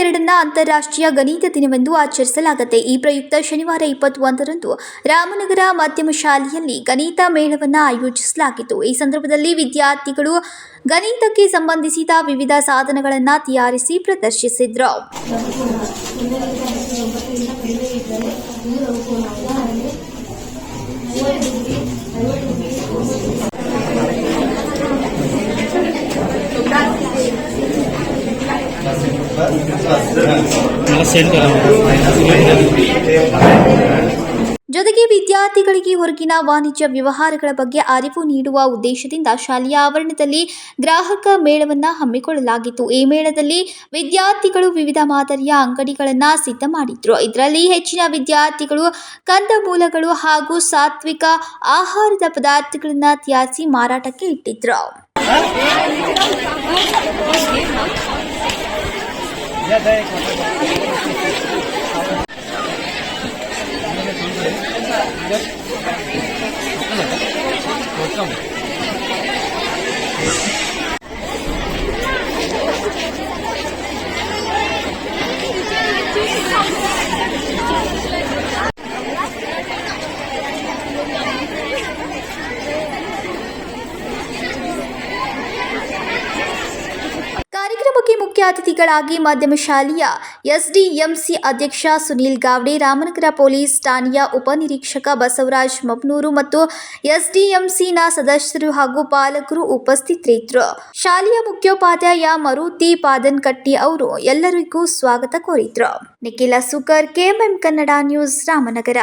ಇಪ್ಪತ್ತೆರಡನ್ನ ಅಂತಾರಾಷ್ಟ್ರೀಯ ಗಣಿತ ದಿನವೆಂದು ಆಚರಿಸಲಾಗುತ್ತೆ. ಈ ಪ್ರಯುಕ್ತ ಶನಿವಾರ ಇಪ್ಪತ್ತೊಂದರಂದು ರಾಮನಗರ ಮಾಧ್ಯಮ ಶಾಲೆಯಲ್ಲಿ ಗಣಿತ ಮೇಳವನ್ನು ಆಯೋಜಿಸಲಾಗಿತ್ತು. ಈ ಸಂದರ್ಭದಲ್ಲಿ ವಿದ್ಯಾರ್ಥಿಗಳು ಗಣಿತಕ್ಕೆ ಸಂಬಂಧಿಸಿದ ವಿವಿಧ ಸಾಧನಗಳನ್ನು ತಯಾರಿಸಿ ಪ್ರದರ್ಶಿಸಿದ್ರು. ಜೊತೆಗೆ ವಿದ್ಯಾರ್ಥಿಗಳಿಗೆ ಹೊರಗಿನ ವಾಣಿಜ್ಯ ವ್ಯವಹಾರಗಳ ಬಗ್ಗೆ ಅರಿವು ನೀಡುವ ಉದ್ದೇಶದಿಂದ ಶಾಲೆಯ ಆವರಣದಲ್ಲಿ ಗ್ರಾಹಕ ಮೇಳವನ್ನು ಹಮ್ಮಿಕೊಳ್ಳಲಾಗಿತ್ತು. ಈ ಮೇಳದಲ್ಲಿ ವಿದ್ಯಾರ್ಥಿಗಳು ವಿವಿಧ ಮಾದರಿಯ ಅಂಗಡಿಗಳನ್ನು ಸಿದ್ಧ ಮಾಡಿದ್ರು. ಇದರಲ್ಲಿ ಹೆಚ್ಚಿನ ವಿದ್ಯಾರ್ಥಿಗಳು ಕಂದಮೂಲಗಳು ಹಾಗೂ ಸಾತ್ವಿಕ ಆಹಾರದ ಪದಾರ್ಥಗಳನ್ನು ತ್ಯಾಸಿ ಮಾರಾಟಕ್ಕೆ ಇಟ್ಟಿದ್ರು. 杯。好的。我这么。ಮುಖ್ಯ ಅತಿಥಿಗಳಾಗಿ ಮಾಧ್ಯಮ ಶಾಲೆಯ ಎಸ್ಡಿಎಂಸಿ ಅಧ್ಯಕ್ಷ ಸುನೀಲ್ ಗಾವ್ಡೆ, ರಾಮನಗರ ಪೊಲೀಸ್ ಠಾಣೆಯ ಉಪನಿರೀಕ್ಷಕ ಬಸವರಾಜ್ ಮಬ್ನೂರು ಮತ್ತು ಎಸ್ಡಿಎಂಸಿನ ಸದಸ್ಯರು ಹಾಗೂ ಪಾಲಕರು ಉಪಸ್ಥಿತರಿದ್ದರು. ಶಾಲೆಯ ಮುಖ್ಯೋಪಾಧ್ಯಾಯ ಮರುತಿ ಪಾದನ್ಕಟ್ಟಿ ಅವರು ಎಲ್ಲರಿಗೂ ಸ್ವಾಗತ ಕೋರಿದ್ರು ನಿಖಿಲ ಸುಕರ್, ಕೆಎಂಎಂ ಕನ್ನಡ ನ್ಯೂಸ್, ರಾಮನಗರ.